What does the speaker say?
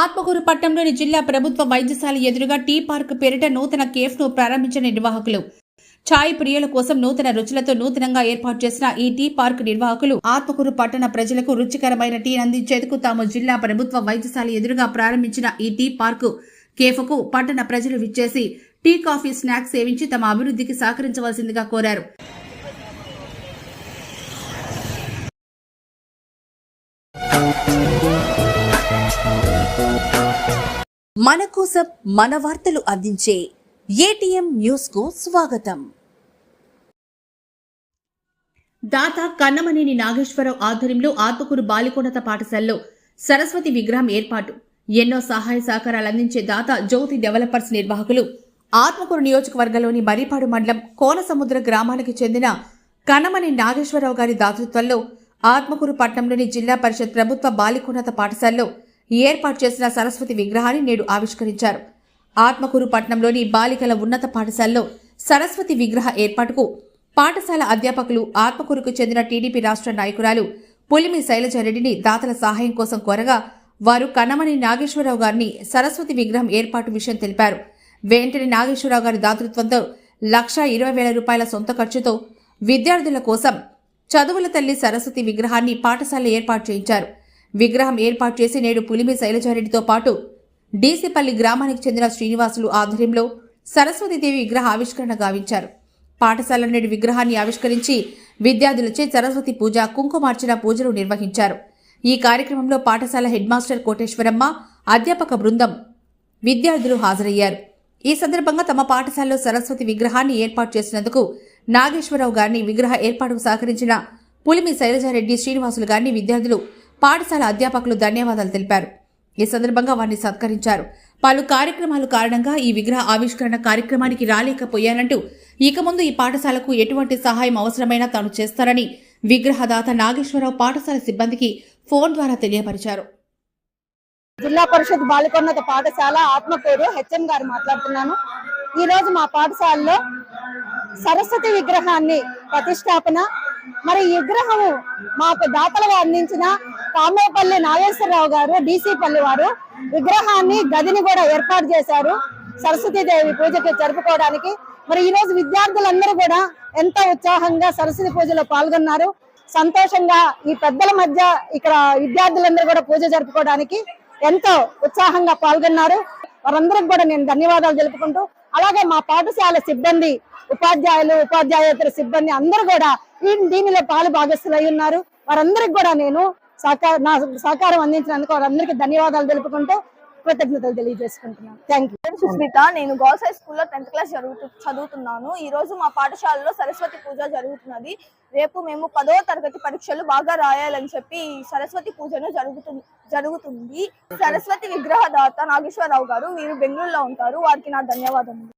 ఆత్మకూరు పట్టణంలోని జిల్లా ప్రభుత్వ వైద్యశాల ఎదురుగా టీ పార్క్ పేరిట నూతన కేఫ్ను ప్రారంభించిన నిర్వాహకులు. ఛాయ్ ప్రియుల కోసం నూతన రుచులతో నూతనంగా ఏర్పాటు చేసిన ఈ టీ పార్క్ నిర్వాహకులు ఆత్మకూరు పట్టణ ప్రజలకు రుచికరమైన టీ అందించేందుకు తాము జిల్లా ప్రభుత్వ వైద్యశాల ఎదురుగా ప్రారంభించిన ఈ టీ పార్కు కేఫ్కు పట్టణ ప్రజలు విచ్చేసి టీ కాఫీ స్నాక్స్ సేవించి తమ అభివృద్ధికి సహకరించవలసిందిగా కోరారు. మన కోసం మన వార్తలు అందించే ఏటీఎం న్యూస్కు స్వాగతం. దాత కన్నమనేని నాగేశ్వరరావు ఆధ్వర్యంలో ఆత్మకూరు బాలికోన్నత పాఠశాలలో సరస్వతి విగ్రహం ఏర్పాటు. ఎన్నో సహాయ సహకారాలు అందించే దాత జ్యోతి డెవలపర్స్ నిర్వాహకులు ఆత్మకూరు నియోజకవర్గంలోని మరిపాడు మండలం కోనసముద్ర గ్రామానికి చెందిన కన్నమని నాగేశ్వరరావు గారి దాతృత్వంలో ఆత్మకూరు పట్టణంలోని జిల్లా పరిషత్ ప్రభుత్వ బాలికోన్నత పాఠశాలలో ఏర్పాటు చేసిన సరస్వతి విగ్రహాన్ని నేడు ఆవిష్కరించారు. ఆత్మకూరు పట్టణంలోని బాలికల ఉన్నత పాఠశాలలో సరస్వతి విగ్రహ ఏర్పాటుకు పాఠశాల అధ్యాపకులు ఆత్మకూరుకు చెందిన టీడీపీ రాష్ట్ర నాయకురాలు పులిమి శైలజారెడ్డిని దాతల సహాయం కోసం కోరగా వారు కన్నమని నాగేశ్వరరావు గారిని సరస్వతి విగ్రహం ఏర్పాటు విషయం తెలిపారు. వెంటనే నాగేశ్వరరావు గారి దాతృత్వంతో లక్ష ఇరవై వేల రూపాయల సొంత ఖర్చుతో విద్యార్థుల కోసం చదువుల తల్లి సరస్వతి విగ్రహాన్ని పాఠశాల ఏర్పాటు చేయించారు. విగ్రహం ఏర్పాటు చేసి నేడు పులిమి శైలజారెడ్డితో పాటు డీసీపల్లి గ్రామానికి చెందిన శ్రీనివాసులు ఆధ్వర్యంలో సరస్వతీదేవి విగ్రహ ఆవిష్కరణ గావించారు. పాఠశాల నేడు విగ్రహాన్ని ఆవిష్కరించి విద్యార్థులచే సరస్వతి పూజ కుంకుమార్చన పూజలు నిర్వహించారు. ఈ కార్యక్రమంలో పాఠశాల హెడ్ మాస్టర్ కోటేశ్వరమ్మ అధ్యాపక బృందం విద్యార్థులు హాజరయ్యారు. ఈ సందర్భంగా తమ పాఠశాలలో సరస్వతి విగ్రహాన్ని ఏర్పాటు చేసినందుకు నాగేశ్వరరావు గారిని విగ్రహ ఏర్పాటుకు సహకరించిన పులిమి శైలజారెడ్డి శ్రీనివాసులు గారిని విద్యార్థులు పాఠశాల అధ్యాపకులు ధన్యవాదాలు తెలిపారు. ఈ సందర్భంగా వారిని సత్కరించారు. పలు కార్యక్రమాల కారణంగా ఈ విగ్రహ ఆవిష్కరణ కార్యక్రమానికి రాలేకపోయానంటూ ఇక ముందు ఈ పాఠశాలకు ఎటువంటి సహాయం అవసరమైనా తాను చేస్తారని విగ్రహదాత నాగేశ్వరరావు పాఠశాల సిబ్బందికి ఫోన్ ద్వారా తెలియపరిచారు. జిల్లా పరిషత్ బాలికోన్నత పాఠశాల ఆత్మకూరు హెచ్ఎం గారు మాట్లాడుతున్నాను. ఈ రోజు మా పాఠశాలలో సరస్వతి విగ్రహాన్ని ప్రతిష్టాపన. మరి ఈ విగ్రహము మాకు దాతలుగా అందించిన కామేపల్లి నాగేశ్వరరావు గారు పల్లి వారు విగ్రహాన్ని గదిని కూడా ఏర్పాటు చేశారు. సరస్వతీదేవి పూజకి జరుపుకోవడానికి. మరి ఈ రోజు విద్యార్థులందరూ కూడా ఎంతో ఉత్సాహంగా సరస్వతి పూజలో పాల్గొన్నారు. సంతోషంగా ఈ పెద్దల మధ్య ఇక్కడ విద్యార్థులందరూ కూడా పూజ జరుపుకోవడానికి ఎంతో ఉత్సాహంగా పాల్గొన్నారు. వారందరికి కూడా నేను ధన్యవాదాలు తెలుపుకుంటూ అలాగే మా పాఠశాల సిబ్బంది ఉపాధ్యాయులు ఉపాధ్యాయేతర సిబ్బంది అందరూ కూడా ఈ దీనిలో పాలు భాగస్థులై ఉన్నారు. వారందరికి కూడా నేను సహకార నా సహకారం అందించినందుకు వారందరికీ ధన్యవాదాలు తెలుపుకుంటూ కృతజ్ఞతలు తెలియజేసుకుంటున్నాను. థ్యాంక్ యూ నేను సుస్మిత నేను గర్ల్స్ హై స్కూల్లో టెన్త్ క్లాస్ జరుగుతు చదువుతున్నాను. ఈ రోజు మా పాఠశాలలో సరస్వతి పూజ జరుగుతున్నది. రేపు మేము పదో తరగతి పరీక్షలు బాగా రాయాలని చెప్పి ఈ సరస్వతి పూజను జరుగుతుంది జరుగుతుంది. సరస్వతి విగ్రహదాత నాగేశ్వరరావు గారు వీరు బెంగళూరులో ఉంటారు. వారికి నా ధన్యవాదములు.